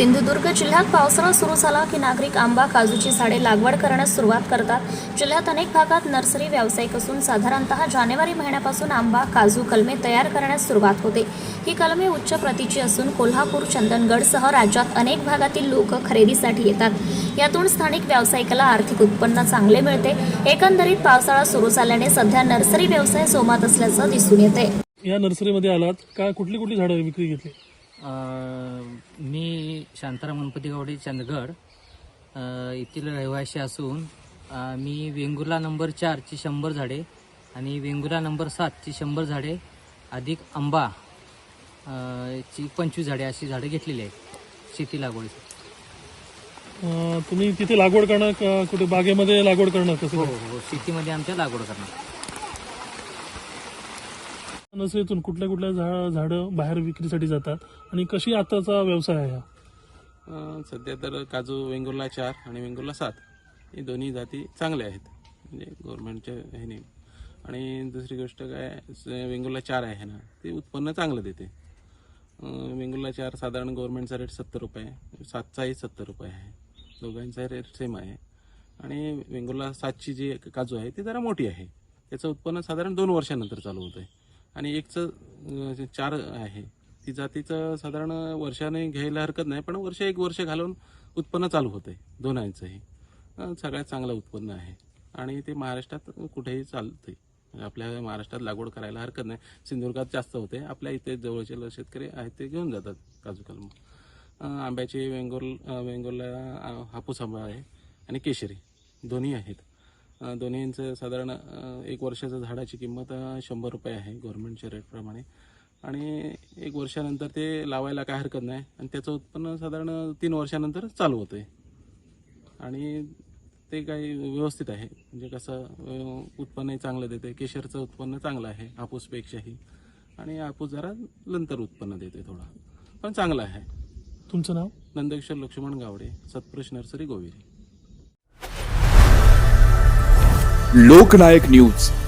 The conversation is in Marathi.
सिंधुदुर्ग जिल्ह्यात पावसाळा सुरू झाला की नागरिक आंबा काजूची झाडे लागवड करण्यास सुरुवात करतात. जिल्ह्यात अनेक भागात नर्सरी व्यावसायिक असून साधारणतः जानेवारी महिन्यापासून आंबा काजू कलमे तयार करण्यास सुरुवात होते. ही कलमे उच्च प्रतीची असून कोल्हापूर चंदनगडसह राज्यात अनेक भागातील लोक खरेदीसाठी येतात. यातून स्थानिक व्यावसायिकाला आर्थिक उत्पन्न चांगले मिळते. एकंदरीत पावसाळा सुरू झाल्याने सध्या नर्सरी व्यवसाय जोमात असल्याचं दिसून येते या नर्सरीमध्ये आलात. का कुठली कुठली झाडं विक्री घेतली? मी शांताराम गणपती गावडे चंदगड. येथील रहिवासी असून मी वेंगुर्ला नंबर चारची शंभर झाडे आणि वेंगुर्ला नंबर सातची शंभर झाडे अधिक आंबा ची पंचवीस झाडे अशी झाडे घेतलेली आहेत शेती लागवडीसाठी. तुम्ही तिथे लागवड करणं का? कुठे बागेमध्ये लागवड करणं कसं हो काय? हो. शेतीमध्ये आमच्या लागवड करणार. नर्सरीतून कुठल्या कुठल्या झा- झाडं बाहेर विक्रीसाठी जातात आणि कशी आताचा व्यवसाय आहे हा? अं, सध्या तर काजू वेंगुर्ला चार आणि वेंगुर्ला सात हे दोन्ही जाती चांगल्या आहेत. म्हणजे गव्हर्नमेंटच्या ह्याने. आणि दुसरी गोष्ट काय स- वेंगुर्ला चार आहे ना ते उत्पन्न चांगलं देते. अं, वेंगुर्ला चार साधारण गव्हर्नमेंटचा रेट सत्तर रुपये आहे. सातचाही सत्तर रुपये आहे. दोघांचा रेट सेम आहे. आणि वेंगुर्ला सातची जी काजू आहे ती जरा मोठी आहे. त्याचं उत्पन्न साधारण दोन वर्षानंतर चालू होतं आहे आणि एकचं चार आहे ती जातीचं साधारण वर्षाने घ्यायला हरकत नाही पण वर्ष एक वर्ष घालून उत्पन्न चालू होते दोनांचंही सगळ्यात चांगलं उत्पन्न आहे. आणि ते महाराष्ट्रात कुठेही चालते आपल्या महाराष्ट्रात लागवड करायला हरकत नाही. सिंधुदुर्गात जास्त होते. आपल्या इथे जवळचे शेतकरी आहेत ते घेऊन जातात काजू कलम आंब्याचे वेंगोल वेंगोलला हापूस आंबा आहे आणि केशरी. दोन्ही आहेत. दोन्हींचं साधारण एक वर्षाचं झाडाची किंमत शंभर रुपये आहे गव्हर्नमेंटच्या रेटप्रमाणे आणि एक वर्षानंतर ते लावायला काय हरकत नाही. आणि त्याचं उत्पन्न साधारण तीन वर्षानंतर चालू होतं आहे आणि ते काही व्यवस्थित आहे. म्हणजे कसं उत्पन्नही चांगलं देते. केशरचं उत्पन्न चांगलं आहे हापूसपेक्षाही. आणि हापूस जरा नंतर उत्पन्न देते थोडा. पण चांगलं आहे. तुमचं नाव? नंदकिशोर लक्ष्मण गावडे सत्पुरुष नर्सरी गोविरी. लोकनायक न्यूज.